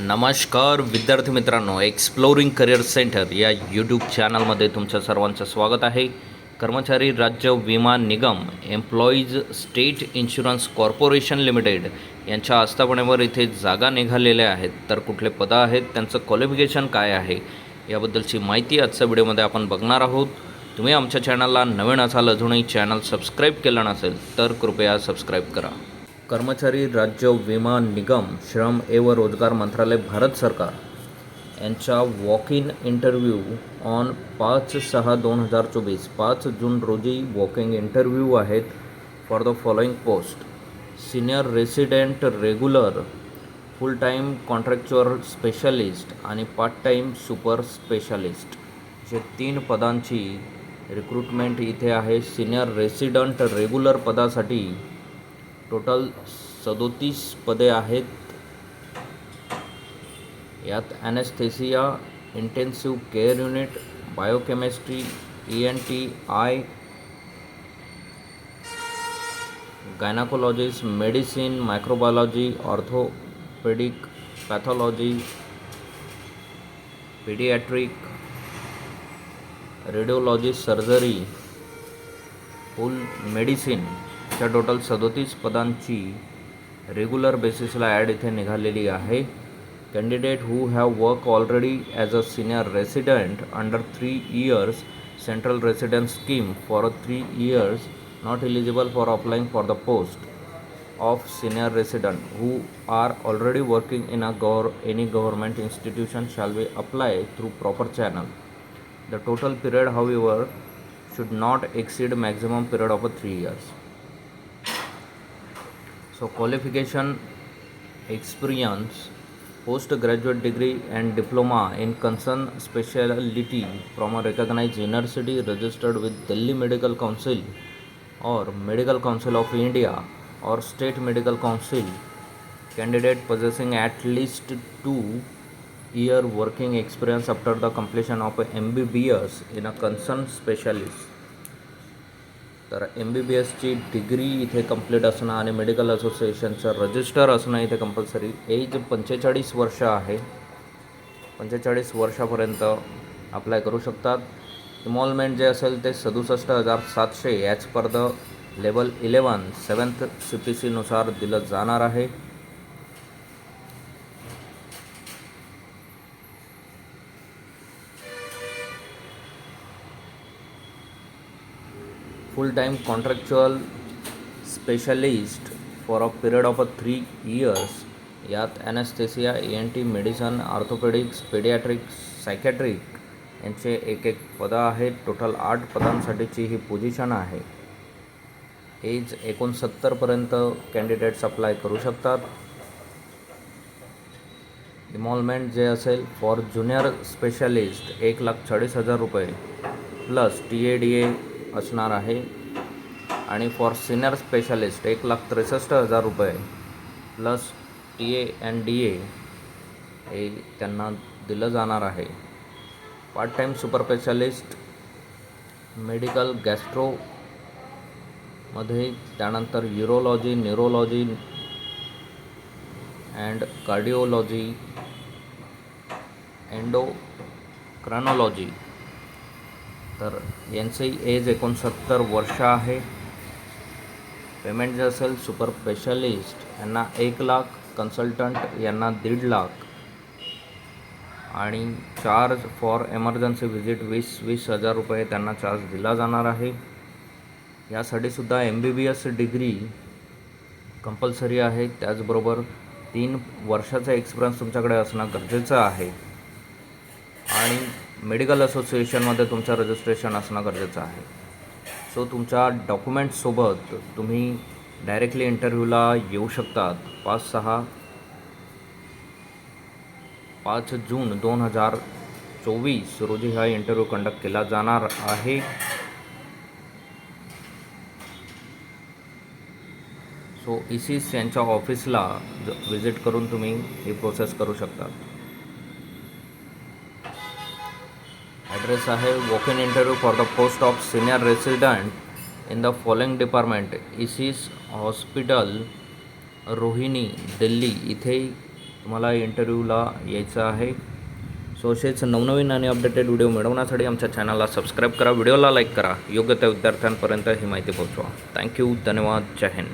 नमस्कार विद्यार्थी मित्रांनो एक्सप्लोरिंग करिअर सेंटर या यूट्यूब चॅनलमध्ये तुमचं सर्वांचं स्वागत आहे. कर्मचारी राज्य विमा निगम employees state insurance corporation limited यांच्या आस्थापनेवर इथे जागा निघालेल्या आहेत. तर कुठले पदं आहेत त्यांचं क्वालिफिकेशन काय आहे याबद्दलची माहिती आजच्या व्हिडिओमध्ये आपण बघणार आहोत. तुम्ही आमच्या चॅनलला नवीन असाल अजूनही चॅनल सबस्क्राईब केलं नसेल तर कृपया सबस्क्राईब करा. कर्मचारी राज्य विमा निगम श्रम एव रोजगार मंत्रालय भारत सरकार. यांच्या वॉक इन इंटरव्ह्यू ऑन पाच सहा दोन हजार चोवीस पाच जून रोजी वॉकिंग इंटरव्ह्यू आहेत for the following post senior resident regular full time contractual specialist आणि पार्ट टाईम सुपर स्पेशालिस्ट जे तीन पदांची रिक्रुटमेंट इथे आहे. सिनियर रेसिडंट रेग्युलर पदासाठी टोटल सदोतीस पदे आहेत. यात anaesthesia intensive care unit biochemistry E N T I gynaecologist medicine microbiology orthopaedic pathology paediatric radiology surgery full medicine त्या टोटल सदोतीस पदांची रेग्युलर बेसिसला ॲड इथे निघालेली आहे. Candidate who have work already as a senior resident under three years central resident scheme for a three years not eligible for applying for the post of senior resident who are already working in a gov any government institution shall be apply through proper channel. The total period how your should not exceed maximum period of a three years. So qualification, experience, postgraduate degree and diploma in concerned specialty from a recognized university registered with Delhi Medical Council or Medical Council of India or State Medical Council. Candidate possessing at least two year working experience after the completion of a MBBS in a concerned specialist. तर M B B एसची degree इथे complete असणं आणि medical असोसिएशनचं register असणं इथे compulsory. Age पंचेचाळीस वर्ष आहे. पंचेचाळीस वर्षापर्यंत अप्लाय करू शकतात. इमॉलमेंट जे असेल ते सदुसष्ट हजार सातशे as per the level eleven seventh C P सीनुसार दिलं जाणार आहे. Full time contractual specialist for a period of a three years यात anaesthesia E N T medicine orthopaedics paediatric psychiatric यांचे एक एक पदं आहेत. टोटल आठ पदांसाठीची ही पोझिशन आहे. एज एकोणसत्तरपर्यंत कॅन्डिडेट्स अप्लाय करू शकतात. इमॉलमेंट जे असेल फॉर ज्युनियर स्पेशालिस्ट एक लाख चाळीस हजार रुपये plus T A D A असणार आहे. आणि फॉर सिनियर स्पेशालिस्ट एक लाख त्रेसष्ट हजार रुपये plus T A and D A हे त्यांना दिलं जाणार आहे. Part time super specialist medical gastro मध्ये त्यानंतर urology neurology and cardiology endocrinology तर यांचंही एज एकोणसत्तर वर्ष आहे. पेमेंट जे असेल सुपर स्पेशालिस्ट यांना एक लाख कन्सल्टंट यांना दीड लाख. आणि चार्ज फॉर एमर्जन्सी व्हिजिट वीस वीस हजार रुपये त्यांना चार्ज दिला जाणार आहे. यासाठी सुद्धा M B B S degree compulsory आहे. त्याचबरोबर तीन वर्षाचा एक्सपिरियन्स तुमच्याकडे असणं गरजेचं आहे. आणि मेडिकल असोसिएशनमध्ये तुमचं रजिस्ट्रेशन असणं गरजेचं आहे. सो तुमच्या डॉक्युमेंट्ससोबत तुम्ही डायरेक्टली इंटरव्ह्यूला येऊ शकतात. पाच सहा पाच जून दोन हजार चोवीस रोजी हा इंटरव्ह्यू कंडक्ट केला जाणार आहे. सो इसिस यांच्या ऑफिसला व्हिजिट करून तुम्ही ही प्रोसेस करू शकता ॲड्रेस आहे walk in interview for the post of senior resident in the following department ESIC hospital Rohini Delhi इथे तुम्हाला इंटरव्ह्यूला यायचं आहे. सो असेच नवनवीन आणि अपडेटेड व्हिडिओ मिळवण्यासाठी आमच्या चॅनलला सबस्क्राईब करा. व्हिडिओला लाईक करा. योग्य त्या विद्यार्थ्यांपर्यंत ही माहिती पोहोचवा. थँक्यू धन्यवाद. जय हिंद.